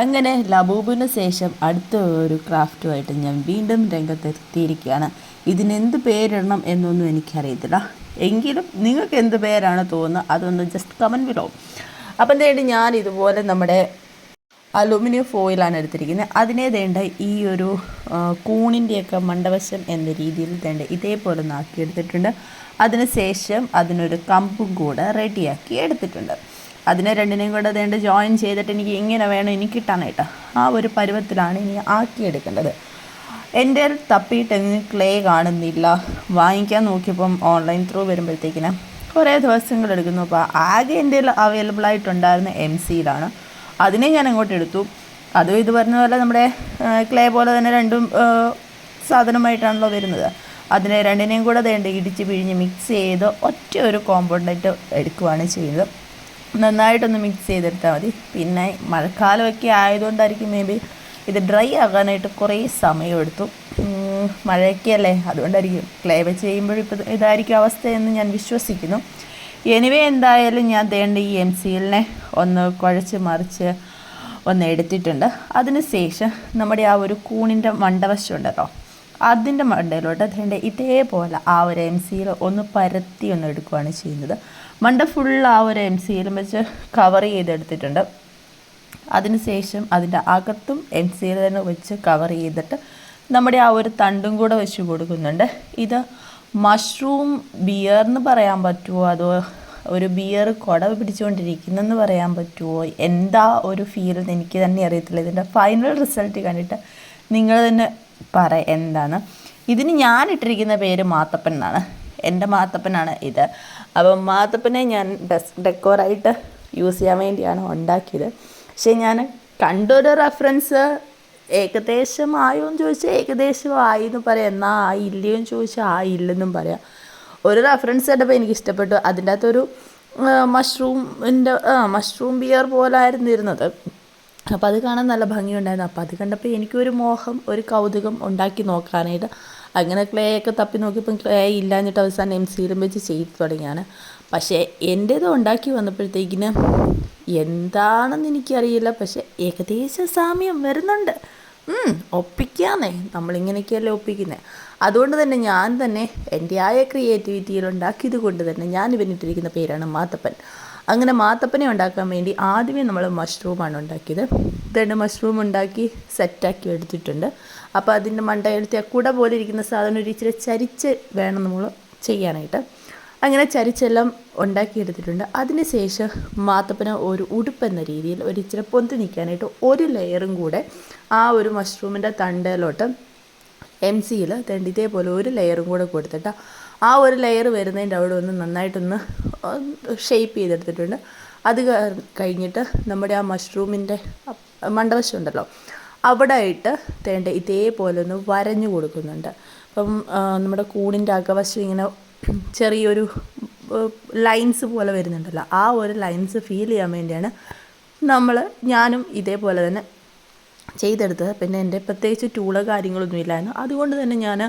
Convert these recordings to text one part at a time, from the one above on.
അങ്ങനെ ലബൂബിന് ശേഷം അടുത്ത ഒരു ക്രാഫ്റ്റുമായിട്ട് ഞാൻ വീണ്ടും രംഗത്തെത്തിയിരിക്കുകയാണ്. ഇതിനെന്ത് പേരിടണം എന്നൊന്നും എനിക്കറിയത്തില്ല. എങ്കിലും നിങ്ങൾക്ക് എന്ത് പേരാണ് തോന്നുന്നത് അതൊന്ന് ജസ്റ്റ് കമന്റ് ബിലോ അപ്പം തേടി ഞാൻ ഇതുപോലെ നമ്മുടെ അലുമിനിയം ഫോയിലാണ് എടുത്തിരിക്കുന്നത്. അതിനെ തേണ്ട ഈ ഒരു കൂണിന്റെയൊക്കെ മണ്ടവശം എന്ന രീതിയിൽ തേണ്ട ഇതേപോലെ ഒന്ന് ആക്കിയെടുത്തിട്ടുണ്ട്. അതിനുശേഷം അതിനൊരു കമ്പും കൂടെ റെഡിയാക്കി എടുത്തിട്ടുണ്ട്. അതിനെ രണ്ടിനെയും കൂടെ വേണ്ട ജോയിൻ ചെയ്തിട്ട് എനിക്ക് ഇങ്ങനെ വേണം എനിക്ക് കിട്ടാനായിട്ട് ആ ഒരു പരുവത്തിലാണ് ഇനി ആക്കിയെടുക്കേണ്ടത്. എന്റെ തപ്പിയിട്ടെങ്ങും ക്ലേ കാണുന്നില്ല. വാങ്ങിക്കാൻ നോക്കിയപ്പം ഓൺലൈൻ ത്രൂ വരുമ്പോഴത്തേക്കിന് കുറേ ദിവസങ്ങൾ എടുക്കുന്നു. അപ്പോൾ ആകെ എന്റെ അവൈലബിൾ ആയിട്ടുണ്ടായിരുന്ന എം സിയിലാണ് അതിനെ ഞാൻ അങ്ങോട്ട് എടുത്തു. അതും ഇത് പറഞ്ഞ പോലെ നമ്മുടെ ക്ലേ പോലെ തന്നെ രണ്ടും സാധനമായിട്ടാണല്ലോ വരുന്നത്. അതിനെ രണ്ടിനെയും കൂടെ വേണ്ട ഇടിച്ച് പിഴിഞ്ഞ് മിക്സ് ചെയ്ത് ഒറ്റ ഒരു കോമ്പൗണ്ടായിട്ട് എടുക്കുകയാണ് ചെയ്യുന്നത്. നന്നായിട്ടൊന്ന് മിക്സ് ചെയ്തെടുത്താൽ മതി. പിന്നെ മഴക്കാലമൊക്കെ ആയതുകൊണ്ടായിരിക്കും മേ ബി ഇത് ഡ്രൈ ആകാനായിട്ട് കുറേ സമയമെടുത്തു. മഴയൊക്കെ അല്ലേ അതുകൊണ്ടായിരിക്കും. ക്ലേ വെച്ച് ചെയ്യുമ്പോഴും ഇപ്പോൾ ഇതായിരിക്കും അവസ്ഥയെന്ന് ഞാൻ വിശ്വസിക്കുന്നു. എനിവേ എന്തായാലും ഞാൻ തേണ്ട ഈ എം സി എല്ലിനെ ഒന്ന് കുഴച്ച് മറിച്ച് ഒന്ന് എടുത്തിട്ടുണ്ട്. അതിന് ശേഷം നമ്മുടെ ആ ഒരു കൂണിന്റെ മണ്ടവശം ഉണ്ടല്ലോ. അതിന്റെ മണ്ടയിലോട്ട് അതിന്റെ ഇതേപോലെ ആ ഒരു എം സിയിൽ ഒന്ന് പരത്തി ഒന്ന് എടുക്കുകയാണ് ചെയ്യുന്നത്. മണ്ട ഫുൾ ആ ഒരു എം സിയിലും വെച്ച് കവർ ചെയ്തെടുത്തിട്ടുണ്ട്. അതിനുശേഷം അതിന്റെ അകത്തും എം സിയിൽ തന്നെ വെച്ച് കവർ ചെയ്തിട്ട് നമ്മുടെ ആ ഒരു തണ്ടും കൂടെ വെച്ച് കൊടുക്കുന്നുണ്ട്. ഇത് മഷ്റൂം ബിയർ എന്ന് പറയാൻ പറ്റുമോ അതോ ഒരു ബിയർ കുട പിടിച്ചുകൊണ്ടിരിക്കുന്നെന്ന് പറയാൻ പറ്റുമോ എന്താ ഒരു ഫീൽ എനിക്ക് തന്നെ അറിയത്തില്ല. ഇതിന്റെ ഫൈനൽ റിസൾട്ട് കണ്ടിട്ട് നിങ്ങൾ തന്നെ പറ എന്താണ്? ഇതിന് ഞാൻ ഇട്ടിരിക്കുന്ന പേര് മാത്തപ്പൻ എന്നാണ്. എന്റെ മാത്തപ്പനാണ് ഇത്. അപ്പം മാത്തപ്പനെ ഞാൻ ഡെസ് ഡെക്കോറായിട്ട് യൂസ് ചെയ്യാൻ വേണ്ടിയാണ് ഉണ്ടാക്കിയത്. പക്ഷേ ഞാൻ കണ്ടൊരു റെഫറൻസ് ഏകദേശമായോ എന്ന് ചോദിച്ചാൽ ഏകദേശം എന്ന് പറയാം. എന്നാൽ ആയില്ലയോ എന്ന് ചോദിച്ചാൽ ആയില്ലെന്നും പറയാം. ഒരു റെഫറൻസ് കണ്ടപ്പോൾ എനിക്ക് ഇഷ്ടപ്പെട്ടു. അതിന്റെ അകത്തൊരു മഷ്റൂമിന്റെ മഷ്റൂം ബിയർ പോലായിരുന്നു ഇരുന്നത്. അപ്പോൾ അത് കാണാൻ നല്ല ഭംഗിയുണ്ടായിരുന്നു. അപ്പോൾ അത് കണ്ടപ്പോൾ എനിക്കൊരു മോഹം ഒരു കൗതുകം ഉണ്ടാക്കി നോക്കാനായിട്ട് അങ്ങനെ ക്ലേ ഒക്കെ തപ്പി നോക്കിയപ്പം ക്ലേ ഇല്ലാഞ്ഞിട്ട് അവസാനം എം സിയിലും വെച്ച് ചെയ്ത് തുടങ്ങിയാണ്. പക്ഷേ എന്റേത് ഉണ്ടാക്കി വന്നപ്പോഴത്തേക്കിന് എന്താണെന്ന് എനിക്കറിയില്ല. പക്ഷേ ഏകദേശം സാമ്യം വരുന്നുണ്ട്. ഒപ്പിക്കാന്നേ. നമ്മളിങ്ങനെയൊക്കെയല്ലേ ഒപ്പിക്കുന്നത് അതുകൊണ്ട് തന്നെ ഞാൻ തന്നെ എന്റെ ആയ ക്രിയേറ്റിവിറ്റിയിൽ ഉണ്ടാക്കിയത് കൊണ്ട് തന്നെ ഞാൻ ഇവനിട്ടിരിക്കുന്ന പേരാണ് മാത്തപ്പൻ. അങ്ങനെ മാത്തപ്പനെ ഉണ്ടാക്കാൻ വേണ്ടി ആദ്യമേ നമ്മൾ മഷ്റൂമാണ് ഉണ്ടാക്കിയത്. രണ്ട് മഷ്റൂം ഉണ്ടാക്കി സെറ്റാക്കി എടുത്തിട്ടുണ്ട്. അപ്പോൾ അതിന്റെ മണ്ടയിലത്തെ കുട പോലെ ഇരിക്കുന്ന സാധനം ഒരു ഇച്ചിരി ചരിച്ച് വേണം നമ്മൾ ചെയ്യാനായിട്ട്. അങ്ങനെ ചരിച്ചെല്ലാം ഉണ്ടാക്കിയെടുത്തിട്ടുണ്ട് അതിനുശേഷം മാത്തപ്പന ഒരു ഉടുപ്പെന്ന രീതിയിൽ ഒരു ഇച്ചിരി പൊന്തി നിൽക്കാനായിട്ട് ഒരു ലെയറും കൂടെ ആ ഒരു മഷ്റൂമിന്റെ തണ്ടയിലോട്ട് എം സിയിൽ തണ്ട് ഇതേപോലെ ഒരു ലെയറും കൂടെ കൊടുത്തിട്ട് ആ ഒരു ലെയർ വരുന്നതിന്റെ അവിടെ ഒന്ന് നന്നായിട്ടൊന്ന് ഷേപ്പ് ചെയ്തെടുത്തിട്ടുണ്ട്. അത് കഴിഞ്ഞിട്ട് നമ്മുടെ ആ മഷ്റൂമിന്റെ മണ്ടവശം ഉണ്ടല്ലോ അവിടെ ആയിട്ട് തേണ്ട ഇതേപോലെ ഒന്ന് വരഞ്ഞു കൊടുക്കുന്നുണ്ട്. അപ്പം നമ്മുടെ കൂടിന്റെ അകവശം ഇങ്ങനെ ചെറിയൊരു ലൈൻസ് പോലെ വരുന്നുണ്ടല്ലോ ആ ഒരു ലൈൻസ് ഫീൽ ചെയ്യാൻ വേണ്ടിയാണ് നമ്മൾ ഞാനും ഇതേപോലെ തന്നെ ചെയ്തെടുത്തത്. പിന്നെ എന്റെ പ്രത്യേകിച്ച് ടൂളോ കാര്യങ്ങളൊന്നും ഇല്ലായിരുന്നു അതുകൊണ്ട് തന്നെ ഞാൻ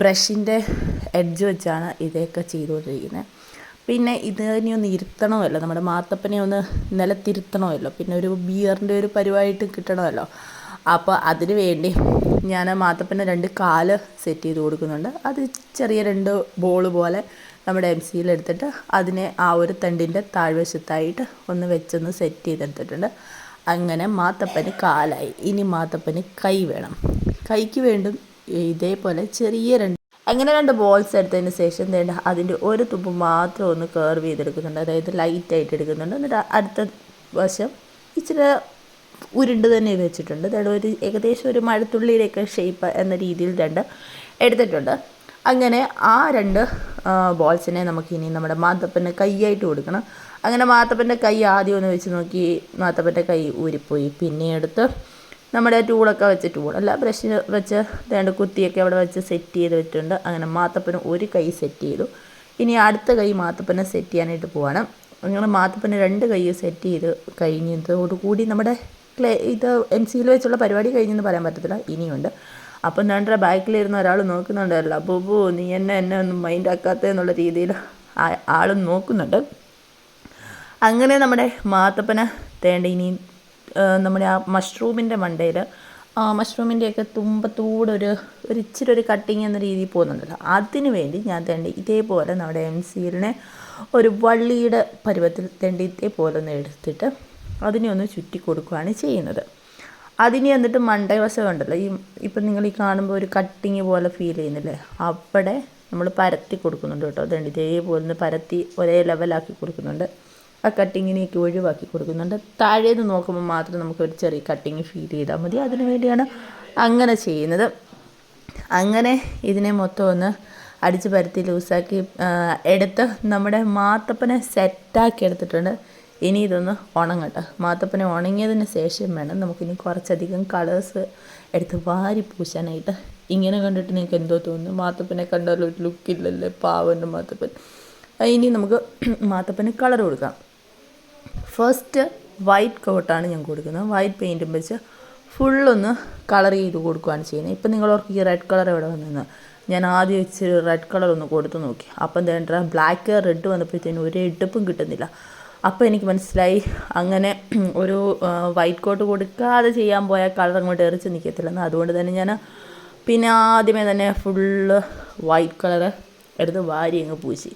ബ്രഷിന്റെ എഡ്ജ് വെച്ചാണ് ഇതൊക്കെ ചെയ്തുകൊണ്ടിരിക്കുന്നത് പിന്നെ ഇതിനെ ഒന്ന് ഇരുത്തണമല്ലോ. നമ്മുടെ മാത്തപ്പനെ ഒന്ന് നിലത്തിരുത്തണമല്ലോ. പിന്നെ ഒരു ബിയറിന്റെ ഒരു പരിവായിട്ട് കിട്ടണമല്ലോ. അപ്പോൾ അതിന് വേണ്ടി ഞാൻ മാത്തപ്പനെ രണ്ട് കാൽ സെറ്റ് ചെയ്ത് കൊടുക്കുന്നുണ്ട്. അത് ചെറിയ രണ്ട് ബോൾ പോലെ നമ്മുടെ എം സിയിൽ എടുത്തിട്ട് അതിനെ ആ ഒരു തണ്ടിന്റെ താഴ്വശത്തായിട്ട് ഒന്ന് വെച്ചൊന്ന് സെറ്റ് ചെയ്തെടുത്തിട്ടുണ്ട്. അങ്ങനെ മാത്തപ്പന് കാലായി. ഇനി മാത്തപ്പന് കൈ വേണം. കൈക്ക് വേണ്ടും ഇതേപോലെ ചെറിയ രണ്ട് അങ്ങനെ രണ്ട് ബോൾസ് എടുത്തതിന് ശേഷം വേണ്ട അതിന്റെ ഒരു തുമ്പ് മാത്രം ഒന്ന് കർവ് ചെയ്തെടുക്കുന്നുണ്ട്. അതായത് ലൈറ്റായിട്ട് എടുക്കുന്നുണ്ട്. എന്നിട്ട് അടുത്ത വശം ഇച്ചിരി ഉരുണ്ട് തന്നെ വെച്ചിട്ടുണ്ട്. അതായത് ഒരു ഏകദേശം ഒരു മഴത്തുള്ളിയുടെയൊക്കെ ഷേപ്പ് എന്ന രീതിയിൽ രണ്ട് എടുത്തിട്ടുണ്ട്. അങ്ങനെ ആ രണ്ട് ബോൾസിനെ നമുക്കിനി നമ്മുടെ മാത്തപ്പന്റെ കൈയായിട്ട് കൊടുക്കണം. അങ്ങനെ മാത്തപ്പന്റെ കൈ ആദ്യം ഒന്ന് വെച്ച് നോക്കി. മാത്തപ്പന്റെ കൈ ഊരിപ്പോയി. പിന്നെ എടുത്ത് നമ്മുടെ ടൂളൊക്കെ വെച്ച് ടൂൾ അല്ല ബ്രഷിന് വെച്ച് വേണ്ട കുത്തിയൊക്കെ അവിടെ വെച്ച് സെറ്റ് ചെയ്ത് വെച്ചിട്ടുണ്ട്. അങ്ങനെ മാത്തപ്പന് ഒരു കൈ സെറ്റ് ചെയ്തു. ഇനി അടുത്ത കൈ മാത്തപ്പനെ സെറ്റ് ചെയ്യാനായിട്ട് പോവാണ്. അങ്ങനെ മാത്തപ്പന് രണ്ട് കൈ സെറ്റ് ചെയ്ത് കഴിഞ്ഞതോടുകൂടി നമ്മുടെ ക്ലേ ഇത് എം സിയിൽ വെച്ചുള്ള പരിപാടി കഴിഞ്ഞെന്ന് പറയാൻ പറ്റത്തില്ല. ഇനിയുണ്ട്. അപ്പം രണ്ടര ബാക്കിലിരുന്ന ഒരാൾ നോക്കുന്നുണ്ടല്ലോ ബുബു നീ എന്നെ എന്നെ ഒന്നും മൈൻഡ് ആക്കാത്ത എന്നുള്ള രീതിയിൽ ആളും നോക്കുന്നുണ്ട്. അങ്ങനെ നമ്മുടെ മാത്തപ്പനെ തേണ്ട ഇനി നമ്മുടെ ആ മഷ്റൂമിന്റെ മണ്ടയിൽ മഷ്റൂമിന്റെയൊക്കെ തുമ്പത്തൂടെ ഒരു ഒരു ഇച്ചിരി ഒരു കട്ടിങ് എന്ന രീതിയിൽ പോകുന്നുണ്ടല്ലോ. അതിനു വേണ്ടി ഞാൻ തേണ്ടി ഇതേപോലെ നമ്മുടെ എം സീലിനെ ഒരു വള്ളിയുടെ പരുവത്തിൽ തേണ്ടി ഇതേപോലെ ഒന്ന് എടുത്തിട്ട് അതിനെ ഒന്ന് ചുറ്റി കൊടുക്കുകയാണ് ചെയ്യുന്നത്. അതിനെ എന്നിട്ട് മണ്ടവശം ഉണ്ടല്ലോ. ഈ ഇപ്പം നിങ്ങൾ ഈ കാണുമ്പോൾ ഒരു കട്ടിങ് പോലെ ഫീൽ ചെയ്യുന്നില്ലേ? അവിടെ നമ്മൾ പരത്തി കൊടുക്കുന്നുണ്ട് കേട്ടോ. അതുകൊണ്ട് ഇതേപോലെ ഒന്ന് പരത്തി ഒരേ ലെവലാക്കി കൊടുക്കുന്നുണ്ട്. ആ കട്ടിങ്ങിനെയൊക്കെ ഒഴിവാക്കി കൊടുക്കുന്നുണ്ട്. താഴേന്ന് നോക്കുമ്പോൾ മാത്രം നമുക്ക് ഒരു ചെറിയ കട്ടിങ് ഫീൽ ചെയ്താൽ മതി. അതിനു വേണ്ടിയാണ് അങ്ങനെ ചെയ്യുന്നത്. അങ്ങനെ ഇതിനെ മൊത്തം ഒന്ന് അടിച്ച് പരത്തി ലൂസാക്കി എടുത്ത് നമ്മുടെ മാത്തപ്പനെ സെറ്റാക്കി എടുത്തിട്ടുണ്ട്. ഇനി ഇതൊന്ന് ഉണങ്ങട്ടെ. മാത്തപ്പനെ ഉണങ്ങിയതിന് ശേഷം വേണം നമുക്കിനി കുറച്ചധികം കളേഴ്സ് എടുത്ത് വാരി പൂശാനായിട്ട്. ഇങ്ങനെ കണ്ടിട്ട് നിങ്ങൾക്ക് എന്തോ തോന്നുന്നു? മാത്തപ്പനെ കണ്ടാലും ഒരു ലുക്കില്ലല്ലേ പാവന്റെ മാത്തപ്പൻ ഇനി നമുക്ക് മാത്തപ്പന് കളർ കൊടുക്കാം. ഫസ്റ്റ് വൈറ്റ് കോട്ടാണ് ഞാൻ കൊടുക്കുന്നത്. വൈറ്റ് പെയിന്റും വെച്ച് ഫുള്ളൊന്ന് കളർ ചെയ്ത് കൊടുക്കുകയാണ് ചെയ്യുന്നത്. ഇപ്പം നിങ്ങൾ ഓർക്ക് ഈ റെഡ് കളർ എവിടെ വന്നെന്ന്. ഞാൻ ആദ്യം ഇച്ചിരി റെഡ് കളർ ഒന്ന് കൊടുത്തു നോക്കി. അപ്പം എന്താ ബ്ലാക്ക് റെഡ് വന്നപ്പോഴത്തേനും ഒരു എടുപ്പും കിട്ടുന്നില്ല. അപ്പോൾ എനിക്ക് മനസ്സിലായി അങ്ങനെ ഒരു വൈറ്റ് കോട്ട് കൊടുക്കാതെ ചെയ്യാൻ പോയാൽ കളർ അങ്ങോട്ട് എറിച്ച് നിൽക്കത്തില്ലെന്ന് അതുകൊണ്ട് തന്നെ ഞാൻ പിന്നെ ആദ്യമേ തന്നെ ഫുള്ള് വൈറ്റ് കളർ എടുത്ത് വാരി അങ്ങ് പൂശി.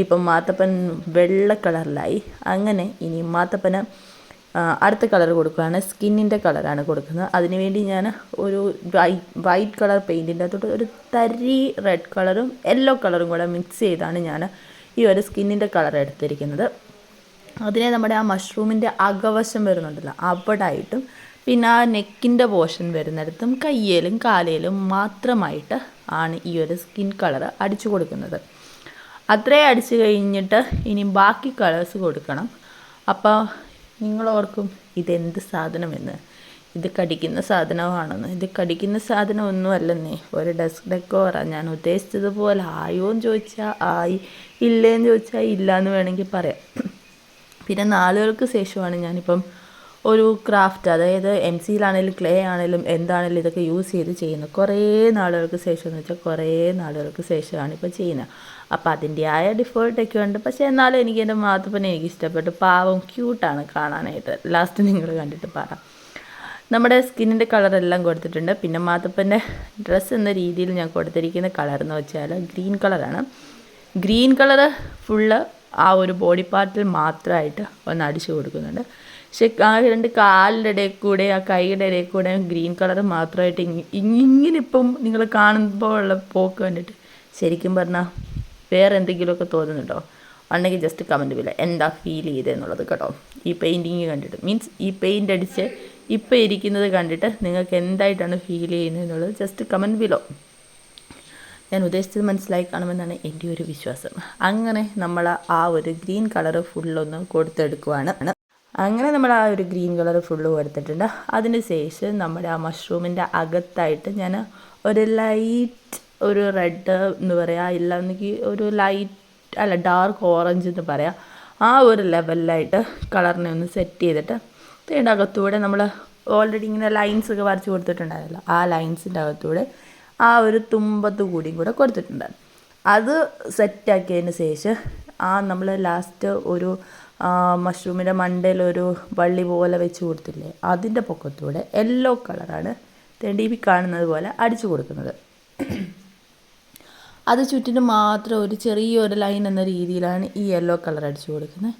ഇപ്പം മാത്തപ്പൻ വെള്ള കളറിലായി. അങ്ങനെ ഇനി മാത്തപ്പന് അടുത്ത കളർ കൊടുക്കുകയാണ്. സ്കിന്നിന്റെ കളറാണ് കൊടുക്കുന്നത്. അതിനുവേണ്ടി ഞാൻ ഒരു വൈറ്റ് കളർ പെയിന്റിന്റെ അകത്തോട്ട് ഒരു തരി റെഡ് കളറും യെല്ലോ കളറും കൂടെ മിക്സ് ചെയ്താണ് ഞാൻ ഈ ഒരു സ്കിന്നിന്റെ കളർ എടുത്തിരിക്കുന്നത്. അതിനെ നമ്മുടെ ആ മഷ്റൂമിന്റെ അകവശം വരുന്നുണ്ടല്ലോ അവിടെ ആയിട്ടും പിന്നെ ആ നെക്കിന്റെ പോർഷൻ വരുന്നിടത്തും കയ്യേലും കാലയിലും മാത്രമായിട്ട് ആണ് ഈ ഒരു സ്കിൻ കളർ അടിച്ചു കൊടുക്കുന്നത്. അത്രയും അടിച്ചു കഴിഞ്ഞിട്ട് ഇനി ബാക്കി കളേഴ്സ് കൊടുക്കണം. അപ്പോൾ നിങ്ങളോർക്കും ഇതെന്ത് സാധനമെന്ന്? ഇത് കടിക്കുന്ന സാധനമാണെന്ന്. ഇത് കടിക്കുന്ന സാധനം ഒന്നുമല്ലെന്നേ ഒരു ഡെസ്ക് ഡെക്കോറാണ് ഞാൻ ഉദ്ദേശിച്ചതുപോലെ ആയോ എന്ന് ചോദിച്ചാൽ ആയി. ഇല്ലേന്ന് ചോദിച്ചാൽ ഇല്ല എന്ന് വേണമെങ്കിൽ പറയാം. പിന്നെ നാളുകൾക്ക് ശേഷമാണ് ഞാനിപ്പം ഒരു ക്രാഫ്റ്റ് അതായത് എം സിയിലാണെങ്കിലും ക്ലേ ആണെങ്കിലും എന്താണെങ്കിലും ഇതൊക്കെ യൂസ് ചെയ്ത് ചെയ്യുന്നത്. കുറേ നാളുകൾക്ക് ശേഷം എന്ന് വെച്ചാൽ കുറേ നാളുകൾക്ക് ശേഷമാണ് ഇപ്പോൾ ചെയ്യുന്നത്. അപ്പോൾ ആയ ഡിഫോൾട്ടൊക്കെ ഉണ്ട്. പക്ഷേ എന്നാലും എനിക്ക് എന്റെ മാധവനെ എനിക്ക് ഇഷ്ടപ്പെട്ടു. പാവം ക്യൂട്ടാണ് കാണാനായിട്ട്. ലാസ്റ്റ് നിങ്ങൾ കണ്ടിട്ട് പറ. നമ്മുടെ സ്കിന്നിന്റെ കളറെല്ലാം കൊടുത്തിട്ടുണ്ട്. പിന്നെ മാത്തപ്പന്റെ ഡ്രസ്സ് എന്ന രീതിയിൽ ഞാൻ കൊടുത്തിരിക്കുന്ന കളർ എന്ന് വെച്ചാൽ ഗ്രീൻ കളറാണ് ഗ്രീൻ കളർ ഫുള്ള് ആ ഒരു ബോഡി പാർട്ടിൽ മാത്രമായിട്ട് ഒന്ന് അടിച്ചു കൊടുക്കുന്നുണ്ട്. പക്ഷെ ആ രണ്ട് കാലിന്റെ ഇടയിൽ കൂടെ ആ കൈയുടെ ഇടയിൽ കൂടെ ഗ്രീൻ കളർ മാത്രമായിട്ട് ഇങ്ങനെ ഇപ്പം നിങ്ങൾ കാണുമ്പോൾ ഉള്ള പോക്ക് കണ്ടിട്ട് ശരിക്കും പറഞ്ഞാൽ വേറെ എന്തെങ്കിലുമൊക്കെ തോന്നുന്നുണ്ടോ? ഉണ്ടെങ്കിൽ ജസ്റ്റ് കമന്റ് വില്ല എന്താ ഫീൽ ചെയ്തതെന്നുള്ളത് കേട്ടോ. ഈ പെയിന്റിങ് കണ്ടിട്ട്. മീൻസ് ഈ പെയിന്റ് അടിച്ച് ഇപ്പോൾ ഇരിക്കുന്നത് കണ്ടിട്ട് നിങ്ങൾക്ക് എന്തായിട്ടാണ് ഫീൽ ചെയ്യുന്നത് എന്നുള്ളത് ജസ്റ്റ് കമന്റ് വിലോ ഞാൻ ഉദ്ദേശിച്ചത് മനസ്സിലായി കാണുമെന്നാണ് എന്റെ ഒരു വിശ്വാസം. അങ്ങനെ നമ്മൾ ആ ഒരു ഗ്രീൻ കളർ ഫുള്ളൊന്ന് കൊടുത്തെടുക്കുവാണ്. അങ്ങനെ നമ്മൾ ആ ഒരു ഗ്രീൻ കളർ ഫുള്ള് കൊടുത്തിട്ടുണ്ട്. അതിന് ശേഷം നമ്മുടെ ആ മഷ്റൂമിന്റെ അകത്തായിട്ട് ഞാൻ ഒരു ലൈറ്റ് ഒരു റെഡ് എന്ന് പറയാ ഇല്ലെങ്കിൽ ഒരു ലൈറ്റ് അല്ല ഡാർക്ക് ഓറഞ്ച് എന്ന് പറയാം. ആ ഒരു ലെവലിലായിട്ട് കളറിനെ ഒന്ന് സെറ്റ് ചെയ്തിട്ട് തേണ്ട അകത്തൂടെ നമ്മൾ ഓൾറെഡി ഇങ്ങനെ ലൈൻസ് ഒക്കെ വരച്ച് കൊടുത്തിട്ടുണ്ടായിരുന്നല്ലോ ആ ലൈൻസിന്റെ അകത്തൂടെ ആ ഒരു തുമ്പത്ത് കൂടിയും കൂടെ കൊടുത്തിട്ടുണ്ടായിരുന്നു. അത് സെറ്റാക്കിയതിന് ശേഷം ആ നമ്മൾ ലാസ്റ്റ് ഒരു മഷ്റൂമിന്റെ മണ്ടയിൽ ഒരു വള്ളി പോലെ വെച്ച് കൊടുത്തില്ലേ അതിന്റെ പൊക്കത്തൂടെ യെല്ലോ കളറാണ് തെണ്ടി കാണുന്നത് പോലെ അടിച്ചു കൊടുക്കുന്നത്. അത് ചുറ്റിനും മാത്രം ഒരു ചെറിയൊരു ലൈൻ എന്ന രീതിയിലാണ് ഈ യെല്ലോ കളർ അടിച്ചു കൊടുക്കുന്നത്.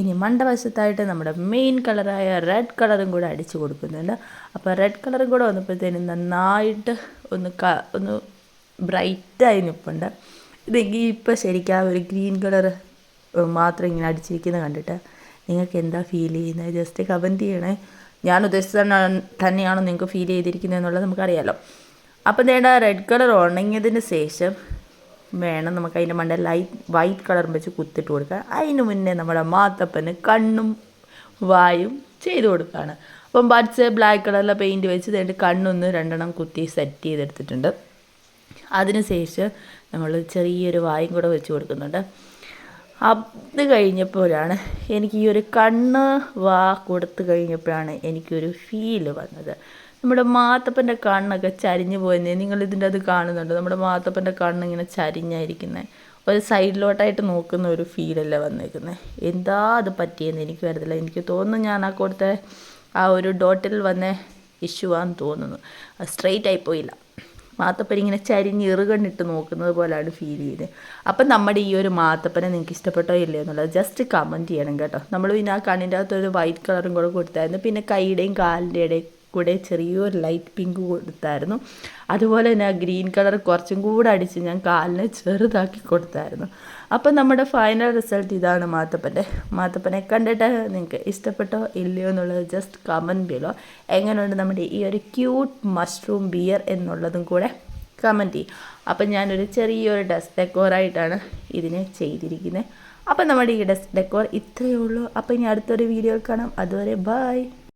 ഇനി മണ്ടവശത്തായിട്ട് നമ്മുടെ മെയിൻ കളറായ റെഡ് കളറും കൂടെ അടിച്ചു കൊടുക്കുന്നുണ്ട്. അപ്പോൾ റെഡ് കളറും കൂടെ വന്നപ്പോഴത്തേനും നന്നായിട്ട് ഒന്ന് ക ഒന്ന് ബ്രൈറ്റായി നിൽപ്പുണ്ട് ഇതെങ്കിൽ ഇപ്പോൾ ശരിക്കും ആ ഒരു ഗ്രീൻ കളർ മാത്രം ഇങ്ങനെ അടിച്ചിരിക്കുന്നത് കണ്ടിട്ട് നിങ്ങൾക്ക് എന്താ ഫീൽ ചെയ്യുന്നത്? ജസ്റ്റ് കമന്റ് ചെയ്യണേ. ഞാൻ ഉദ്ദേശിച്ച തന്നെയാണോ നിങ്ങൾക്ക് ഫീൽ ചെയ്തിരിക്കുന്നത് എന്നുള്ളത് നമുക്കറിയാമല്ലോ അപ്പം നേടാ റെഡ് കളർ ഉണങ്ങിയതിന് ശേഷം വേണം നമുക്ക് അതിന്റെ മണ്ട ലൈറ്റ് വൈറ്റ് കളർ വെച്ച് കുത്തിട്ട് കൊടുക്കുക. അതിന് മുന്നേ നമ്മുടെ മാത്തപ്പന് കണ്ണും വായും ചെയ്ത് കൊടുക്കുകയാണ്. അപ്പം ബഡ്സ് ബ്ലാക്ക് കളറിലെ പെയിന്റ് വെച്ച് ഇതിന്റെ കണ്ണൊന്ന് രണ്ടെണ്ണം കുത്തി സെറ്റ് ചെയ്തെടുത്തിട്ടുണ്ട്. അതിനുശേഷം നമ്മൾ ചെറിയൊരു വായും കൂടെ വെച്ച് കൊടുക്കുന്നുണ്ട്. അത് കഴിഞ്ഞപ്പോഴാണ് എനിക്ക് ഈ ഒരു കണ്ണ് വാ കൊടുത്തു കഴിഞ്ഞപ്പോഴാണ് എനിക്കൊരു ഫീൽ വന്നത്. നമ്മുടെ മാത്തപ്പന്റെ കണ്ണൊക്കെ ചരിഞ്ഞു പോയെന്നേ നിങ്ങൾ ഇതിന്റെ അത് കാണുന്നുണ്ട്. നമ്മുടെ മാത്തപ്പന്റെ കണ്ണ് ഇങ്ങനെ ചരിഞ്ഞായിരിക്കുന്നത് ഒരു സൈഡിലോട്ടായിട്ട് നോക്കുന്ന ഒരു ഫീലല്ല വന്നേക്കുന്നത് എന്താ അത് പറ്റിയെന്ന് എനിക്ക് വരത്തില്ല. എനിക്ക് തോന്നുന്നു ഞാൻ ആ കൊടുത്ത ആ ഒരു ഡോട്ടിൽ വന്ന ഇഷ്യൂ ആണെന്ന് തോന്നുന്നു സ്ട്രെയിറ്റ് ആയി പോയില്ല. മാത്തപ്പൻ ഇങ്ങനെ ചരിഞ്ഞ് ഇറുകണ്ണിട്ട് നോക്കുന്നത് പോലെയാണ് ഫീൽ ചെയ്തത് അപ്പം നമ്മുടെ ഈ ഒരു മാത്തപ്പനെ നിങ്ങൾക്ക് ഇഷ്ടപ്പെട്ടോ ഇല്ലയോ എന്നുള്ളത് ജസ്റ്റ് കമന്റ് ചെയ്യണം കേട്ടോ. നമ്മൾ പിന്നെ ആ കണ്ണിന്റെ അകത്തൊരു വൈറ്റ് കളറും കൂടെ കൊടുത്തായിരുന്നു. പിന്നെ കൈയുടെയും കാലിന്റെ കൂടെ ചെറിയൊരു ലൈറ്റ് പിങ്ക് കൊടുത്തായിരുന്നു. അതുപോലെ തന്നെ ആ ഗ്രീൻ കളർ കുറച്ചും കൂടെ അടിച്ച് ഞാൻ കാലിനെ ചെറുതാക്കി കൊടുത്തായിരുന്നു. അപ്പം നമ്മുടെ ഫൈനൽ റിസൾട്ട് ഇതാണ് മാത്തപ്പന്റെ. മാത്തപ്പനെ കണ്ടിട്ട് നിങ്ങൾക്ക് ഇഷ്ടപ്പെട്ടോ ഇല്ലയോ എന്നുള്ളത് ജസ്റ്റ് കമന്റ് ചെയ്യലോ എങ്ങനെയുണ്ട് നമ്മുടെ ഈ ഒരു ക്യൂട്ട് മഷ്റൂം ബിയർ എന്നുള്ളതും കൂടെ കമന്റ് ചെയ്യും. അപ്പം ഞാനൊരു ചെറിയൊരു ഡസ്റ്റ് ഡെക്കോറായിട്ടാണ് ഇതിനെ ചെയ്തിരിക്കുന്നത് അപ്പം നമ്മുടെ ഈ ഡസ്റ്റ് ഡെക്കോർ ഇത്രയേ ഉള്ളൂ. അപ്പം ഇനി അടുത്തൊരു വീഡിയോ കാണാം. അതുവരെ ബൈ